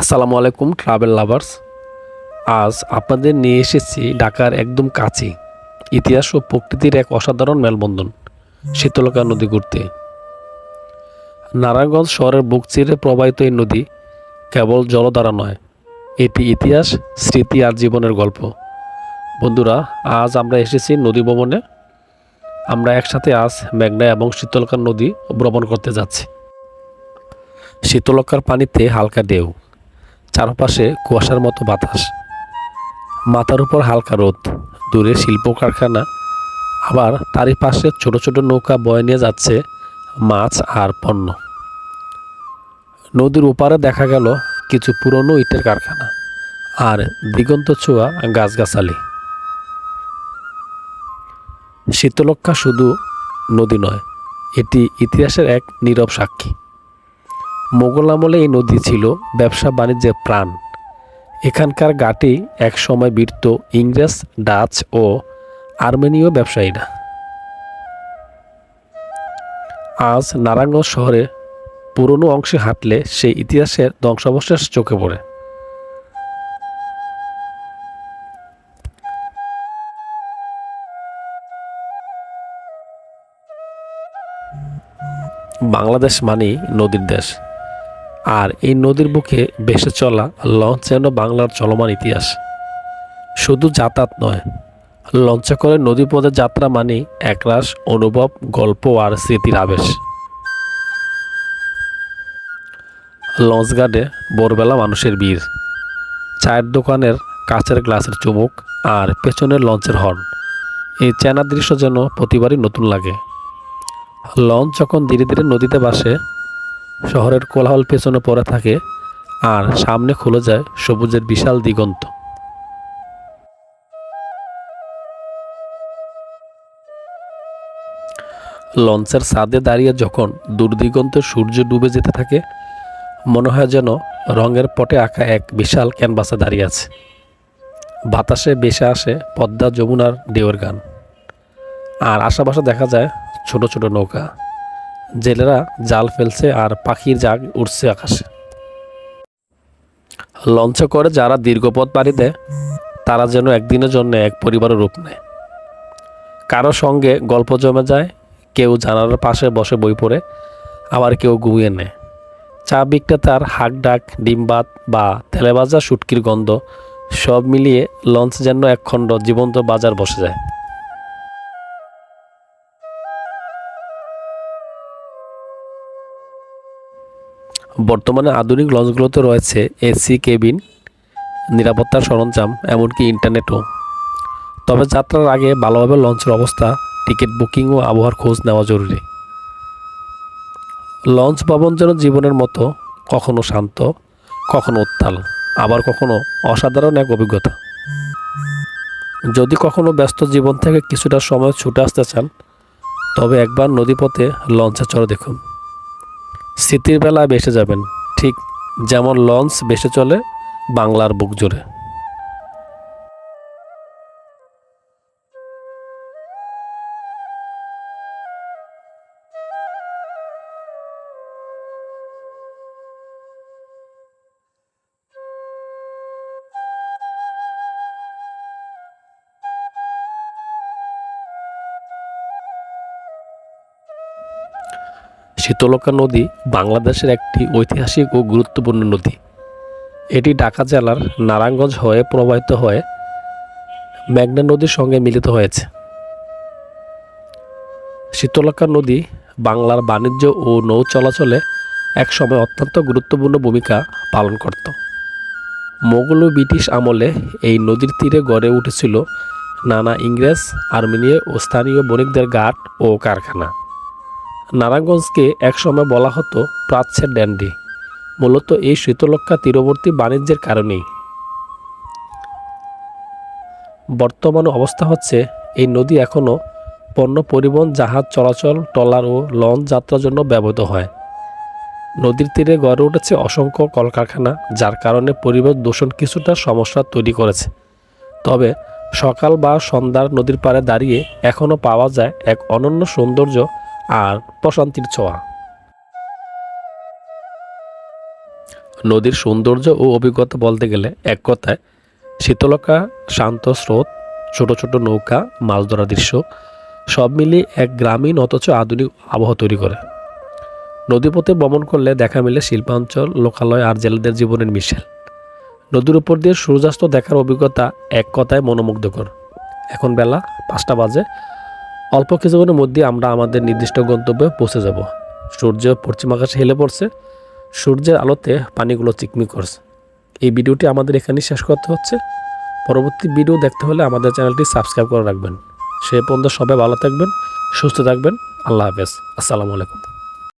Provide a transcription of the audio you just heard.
আসসালামু আলাইকুম travel lovers আজ আপনাদের নিয়ে এসেছি ঢাকার একদম কাছে ইতিহাস ও প্রকৃতির এক অসাধারণ মেলবন্ধন শীতলকা নদী ঘুরতে নারায়ণগঞ্জ শহরের বুক চিরে প্রবাহিত এই নদী কেবল জলধারা নয়, এটি ইতিহাস, স্মৃতি আর জীবনের গল্প। বন্ধুরা, আজ আমরা এসেছি নদী ভবনে আমরা একসাথে আজ মেঘনা এবং শীতলকার নদী ভ্রমণ করতে যাচ্ছি। শীতলকার পানিতে হালকা ঢেউ। চারপাশে কুয়াশার মতো বাতাস। মাথার উপর হালকা রোদ, দূরে শিল্প কারখানা আবার তারই পাশে ছোট ছোট নৌকা বয়ে নিয়ে যাচ্ছে মাছ আর পণ্য। নদীর ওপারে দেখা গেল কিছু পুরনো ইটের কারখানা আর দিগন্ত ছোঁয়া গাছগাছালি। শীতলক্ষা শুধু নদী নয়, এটি ইতিহাসের এক নীরব সাক্ষী। মোগল আমলে এই নদী ছিল ব্যবসা বাণিজ্যের প্রাণ। এখানকার ঘাটে একসময় বীরত ইংরেজ, ডাচ ও আর্মেনীয় ব্যবসায়ীরা। আজ নারায়ণগঞ্জ শহরে পুরনো অংশে হাঁটলে সেই ইতিহাসের ধ্বংসাবশেষ চোখে পড়ে। বাংলাদেশ মানেই নদীর দেশ। আর এই নদীর বুকে ভেসে চলা লঞ্চ যেন বাংলার চলমান ইতিহাস। শুধু যাতায়াত নয়, লঞ্চে করে নদীপথে যাত্রা মানেই একরাশ অনুভব, গল্প আর স্মৃতির আবেশ। লঞ্চ গার্ডে ভোরবেলা মানুষের ভিড়, চায়ের দোকানের কাচের গ্লাসের চুমুক আর পেছনের লঞ্চের হর্ন। এই চেনা দৃশ্য যেন প্রতিবারই নতুন লাগে। লঞ্চ যখন ধীরে ধীরে নদীতে ভাসে শহরের কোলাহল পেছনে পড়ে থাকে আর সামনে খুলে যায় সবুজের বিশাল দিগন্ত। লঞ্চের ছাদে দাঁড়িয়ে যখন দূরদিগন্তে সূর্য ডুবে যেতে থাকে, মনে হয় যেন রঙের পটে আঁকা এক বিশাল ক্যানভাসে দাঁড়িয়ে আছে। বাতাসে বেসে আসে পদ্মা যমুনার ঢেউয়ের গান। আর আশেপাশে দেখা যায় ছোট ছোট নৌকা। জেলেরা জাল ফেলছে আর পাখির জাগ উঠছে আকাশে। লঞ্চ করে যারা দীর্ঘপথ পাড়ি দেয়, তারা যেন একদিনের জন্য এক পরিবারের রূপ নেয়। কারও সঙ্গে গল্প জমে যায়, কেউ জানালার পাশে বসে বই পড়ে, আবার কেউ ঘুমিয়ে নেয়। চা বিক্রেতার হাক ডাক ডিমবাত বা তেলেবাজা শুটকির গন্ধ সব মিলিয়ে লঞ্চ যেন একখণ্ড জীবন্ত বাজার বসে যায়। বর্তমানে আধুনিক লঞ্চগুলোতে রয়েছে এসি, কেবিন, নিরাপত্তার সরঞ্জাম, এমনকি ইন্টারনেটও। তবে যাত্রার আগে ভালোভাবে লঞ্চের অবস্থা, টিকিট বুকিং ও আবহাওয়ার খোঁজ নেওয়া জরুরি। লঞ্চ ভবন যেন জীবনের মতো, কখনো শান্ত, কখনো উত্তাল, আবার কখনো অসাধারণ এক অভিজ্ঞতা। যদি কখনো ব্যস্ত জীবন থেকে কিছুটা সময় ছুটে আসতে চান, তবে একবার নদীপথে লঞ্চে চড়ে দেখুন। স্মৃতির বেলা বেসে যাবেন ঠিক যেমন লঞ্চ বেসে চলে বাংলার বুক জুড়ে। শীতলকা নদী বাংলাদেশের একটি ঐতিহাসিক ও গুরুত্বপূর্ণ নদী। এটি ঢাকা জেলার নারায়ণগঞ্জ হয়ে প্রবাহিত হয়ে মেঘনা নদীর সঙ্গে মিলিত হয়েছে। শীতলকা নদী বাংলার বাণিজ্য ও নৌ চলাচলে একসময় অত্যন্ত গুরুত্বপূর্ণ ভূমিকা পালন করত। মোগল ও ব্রিটিশ আমলে এই নদীর তীরে গড়ে উঠেছিল নানা ইংরেজ, আর্মেনীয় ও স্থানীয় বণিকদের ঘাট ও কারখানা। নারায়ণগঞ্জকে একসময় বলা হতো প্রাচ্যের ড্যান্ডি। মূলত এই শীতলক্ষা তীরবর্তী বাণিজ্যের কারণেই। বর্তমান অবস্থা হচ্ছে, এই নদী এখনও পণ্য পরিবহন, জাহাজ চলাচল, ট্রলার ও লঞ্চ যাত্রার জন্য ব্যবহৃত হয়। নদীর তীরে গড়ে উঠেছে অসংখ্য কলকারখানা, যার কারণে পরিবেশ দূষণ কিছুটা সমস্যা তৈরি করেছে। তবে সকাল বা সন্ধ্যার নদীর পাড়ে দাঁড়িয়ে এখনও পাওয়া যায় এক অনন্য সৌন্দর্য আর প্রশান্তির ছোঁয়া। নদীর সৌন্দর্য ও অভিজ্ঞতা বলতে গেলে এক কথায় শীতলকা শান্ত স্রোত, ছোট ছোট নৌকা, মাছ ধরা দৃশ্য, সব মিলিয়ে এক গ্রামীণ অথচ আধুনিক আবহাওয়া তৈরি করে। নদীপথে ভ্রমণ করলে দেখা মিলে শিল্পাঞ্চল, লোকালয় আর জেলেদের জীবনের মিশেল। নদীর উপর দিয়ে সূর্যাস্ত দেখার অভিজ্ঞতা এক কথায় মনোমুগ্ধকর। এখন বেলা পাঁচটা বাজে। অল্প কিছুক্ষণের মধ্যে আমরা আমাদের নির্দিষ্ট গন্তব্যে পৌঁছে যাব। সূর্য পশ্চিম আকাশে হেলে পড়ছে। সূর্যের আলোতে পানিগুলো চিকমি করছে। এই ভিডিওটি আমাদের এখানেই শেষ করতে হচ্ছে। পরবর্তী ভিডিও দেখতে হলে আমাদের চ্যানেলটি সাবস্ক্রাইব করে রাখবেন। সে পর্যন্ত সবাই ভালো থাকবেন, সুস্থ থাকবেন। আল্লাহ হাফেজ। আসসালামু আলাইকুম।